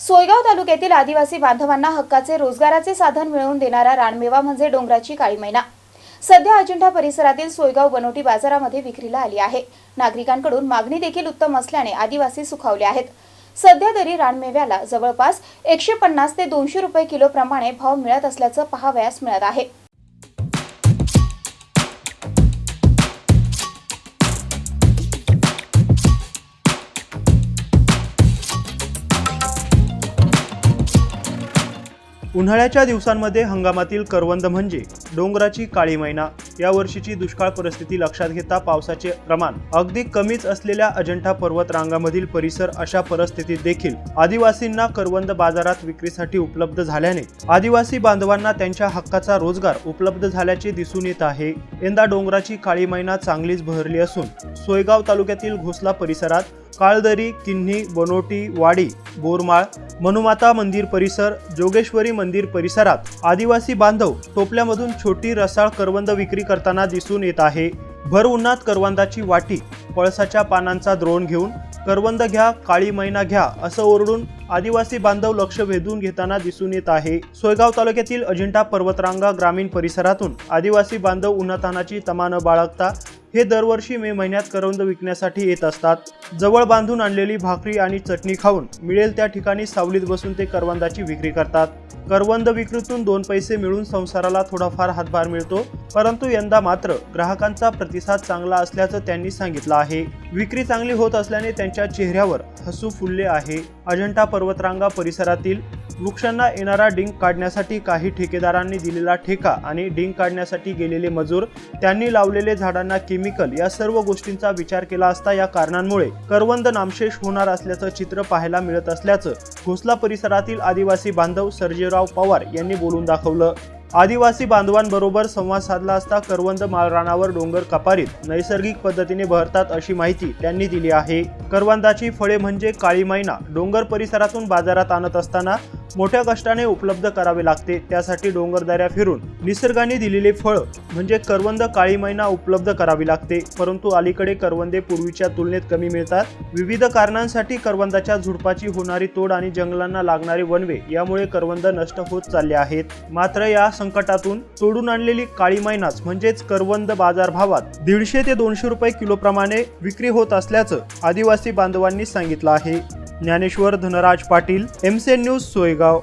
सोयगाव तालुक्यातील आदिवासी बांधवांना हक्काचे रोजगाराचे साधन मिळवून देणारा रानमेवा म्हणजे डोंगराची काळी मैना. सध्या अजिंठा परिसरातील सोयगाव बनोटी बाजारामध्ये विक्रीला आली आहे. नागरिकांकडून मागणी देखील उत्तम असल्याने आदिवासी सुखावले आहेत. सध्या तरी रानमेव्याला जवळपास एकशे पन्नास ते दोनशे रुपये किलो प्रमाणे भाव मिळत असल्याचं पाहावयास मिळत आहे. उन्हाळ्याच्या दिवसांमध्ये हंगामातील करवंद म्हणजे डोंगराची काळी मैना. या वर्षीची दुष्काळ परिस्थिती लक्षात घेता पावसाचे प्रमाण अगदी कमीच असलेल्या अजंठा पर्वत रांगामधील परिसर अशा परिस्थितीत देखील आदिवासींना करवंद बाजारात विक्रीसाठी उपलब्ध झाल्याने आदिवासी बांधवांना त्यांच्या हक्काचा रोजगार उपलब्ध झाल्याचे दिसून येत आहे. यंदा डोंगराची काळी मैना चांगलीच बहरली असून सोयगाव तालुक्यातील घोसला परिसरात काळदरी किन्ही बनोटी वाडी बोरमाळ मनुमाता मंदिर परिसर जोगेश्वरी मंदिर परिसरात आदिवासी बांधव टोपल्यामधून छोटी रसाळ करवंद विक्री करताना दिसून येत आहे. भर उन्हात करवंदाची वाटी पळसाच्या पानांचा द्रोण घेऊन करवंद घ्या काळी मैना घ्या असं ओरडून आदिवासी बांधव लक्ष वेधून घेताना दिसून येत आहे. सोयगाव तालुक्यातील अजिंठा पर्वतरांगा ग्रामीण परिसरातून आदिवासी बांधव उन्हातानाची तमा न बाळगता हे दरवर्षी मे महिन्यात करवंद विकण्यासाठी येत असतात. जवळ बांधून आणलेली भाकरी आणि चटणी खाऊन मिळेल त्या ठिकाणी सावलीत बसून ते करवंदाची विक्री करतात. करवंद विक्रीतून दोन पैसे मिळून संसाराला थोडाफार हातभार मिळतो परंतु यंदा मात्र ग्राहकांचा प्रतिसाद चांगला असल्याचं त्यांनी सांगितलं आहे. विक्री चांगली होत असल्याने त्यांच्या चेहऱ्यावर हसू फुलले आहे. अजंठा पर्वतरांगा परिसरातील वृक्षांना येणारा डिंक काढण्यासाठी काही ठेकेदारांनी दिलेला ठेका आणि डिंक काढण्यासाठी गेलेले मजूर त्यांनी लावलेले झाडांना केमिकल या सर्व गोष्टींचा विचार केला असता या कारणांमुळे करवंद नामशेष होणार असल्याचं चित्र पाहायला मिळत असल्याचं घोसला परिसरातील आदिवासी बांधव सर्जेराव पवार यांनी बोलून दाखवलं. आदिवासी बांधवांबरोबर संवाद साधला असता करवंद माळरानावर डोंगर कपारीत नैसर्गिक पद्धतीने बहरतात अशी माहिती त्यांनी दिली आहे. करवंदाची फळे म्हणजे काळी मैना. डोंगर परिसरातून बाजारात आणत असताना मोठ्या कष्टाने उपलब्ध करावे लागते. त्यासाठी डोंगरदऱ्या फिरून निसर्गाने दिलेले फळ म्हणजे करवंद काळी मैना उपलब्ध करावी लागते. परंतु अलीकडे करवंदे पूर्वीच्या तुलनेत कमी मिळतात. विविध कारणांसाठी करवंदाच्या झुडपाची होणारी तोड आणि जंगलांना लागणारे वनवे यामुळे करवंद नष्ट होत चालले आहेत. मात्र या संकटातून तोडून आणलेली काळी मैनाच म्हणजेच करवंद बाजारभावात दीडशे ते दोनशे रुपये किलोप्रमाणे विक्री होत असल्याचं आदिवासी बांधवांनी सांगितलं आहे. Dnyaneshwar Dhanraj Patil MCN news Soygaon.